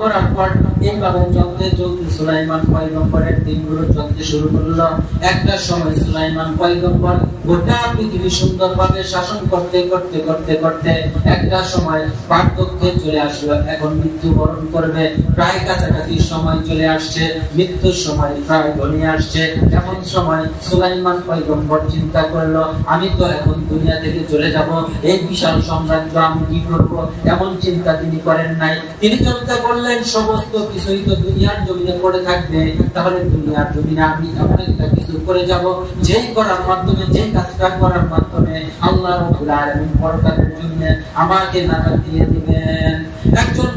করার পর চলতে সুলাইমান পয়গম্বরের দিনগুলো চলতে শুরু করল। একটা সময় সুলাইমান পয়গম্বর গোটা পৃথিবী সুন্দরভাবে শাসন করতে করতে করতে করতে একটা সময় চলে আসলো। এখন মৃত্যুবরণ করবে, প্রায় কাছাকাছি সময় চলে আসছে, মৃত্যুর সময় প্রায় ঘনিয়ে আসছে। এমন সময় সুলাইমান পয়গম্বর চিন্তা করল, আমি তো এখন দুনিয়া থেকে চলে যাব, এই বিশাল সাম্রাজ্য আমি কি করব? এমন চিন্তা তিনি করেন নাই। তিনি চিন্তা করলেন, সমস্ত কিছুই তো দুনিয়ার জমিনে পড়ে থাকবে, তাহলে দুনিয়ার জমিনে আমি একটা কিছু করে যাব। যেই করার মাধ্যমে, যেই কাজটা করার মাধ্যমে আল্লাহ আলামিন জন্য আমাকে দিয়ে দিবেন। একজন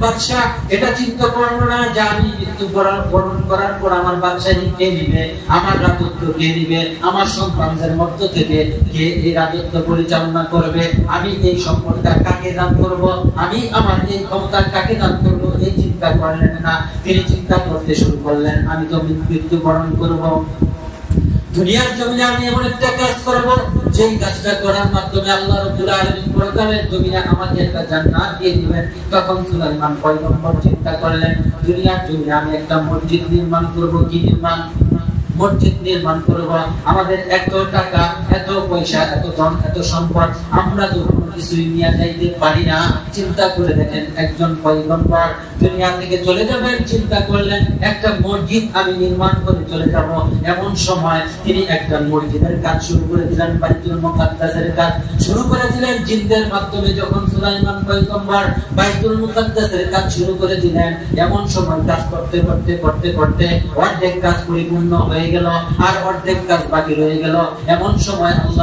এটা চিন্তা করল না যে আমি মৃত্যু করার বরণ করার পর আমার বাদশাহী কে নিবে? আমার রাজত্ব কে নিবে? আমার সন্তানদের মধ্য থেকে কে এই রাজত্ব পরিচালনা করবে? আমি এই সম্পদটা কাকে দান করব? আমি আমার এই ক্ষমতা কাকে দান করব? চিন্তা করলেন না, তিনি চিন্তা করতে শুরু করলেন, আমি তো মৃত্যু বরণ করব। দুনিয়ার আমি এমন একটা কাজ করব কাজটা করার মাধ্যমে আল্লাহ রাব্বুল আলামিন আমাকে একটা জান্নাত দিয়ে দিবেন। তখন সুলাইমান পয়গম্বর চিন্তা করলেন, দুনিয়ার জমিনে আমি একটা মসজিদ নির্মাণ করব, কি নির্মাণ? মসজিদ নির্মাণ করব। আমাদের এত টাকা, এত পয়সা, এত ধন এত সম্পদ, আমরা তো কোনো কিছুই নিয়ে যাইতে পারি না। চিন্তা করে দেখেন, একজন পয়গম্বর দুনিয়া থেকে চলে যাবেন চিন্তা করলেন, একটা মসজিদ আমি নির্মাণ করে চলে যাব। এমন সময় তিনি একটা মসজিদের কাজ শুরু করে দিলেন, বাইতুল মুকাদ্দাসের কাজ শুরু করে দিলেন। জিনদের মাধ্যমে যখন সুলাইমান পয়গম্বর বাইতুল মুকাদ্দাসের কাজ শুরু করে দিলেন, এমন সময় কাজ করতে করতে করতে করতে অর্ধেক কাজ পরিপূর্ণ হয়ে গেল, আর অর্ধেক কাজ বাকি রয়ে গেল। এমন সময় আল্লাহ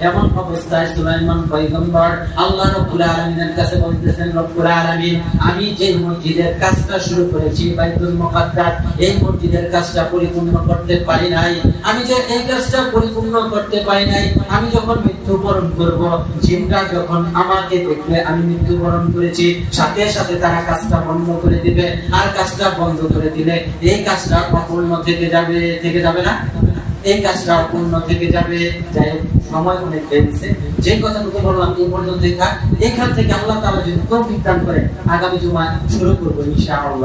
এমন অবস্থায় সুলাইমান পয়গম্বর আল্লাহ রাব্বুল আলামিনের কাছে বলতেছেন, রব্বুল আলামিন, আমি যে মসজিদের কাজটা শুরু করেছি, বাইতুল মুকাদ্দাস, এই মসজিদের কাজটা পরিপূর্ণ করতে পারি নাই। আমি যে এই কাজটা পরিপূর্ণ করতে পারি নাই, আমি যখন মৃত্যুবরণ করব জিনটা যখন আমাকে দেখবে, আমি মৃত্যুবরণ করেছি, সাথে সাথে তারা কাজটা বন্ধ করে দিবে। আর কাজটা বন্ধ করে দিলে এই কাজটা অপূর্ণ থেকে যাবে থেকে যাবে না? এই কাজটা অপূর্ণ থেকে যাবে, যাই হোক, সময় অনেক বেড়েছে যে কথাটুকু বললাম এই পর্যন্ত এখান থেকে আল্লাহ তারা যদি তৌফিক দান করে আগামী জুমায় শুরু করব ইনশাআল্লাহ।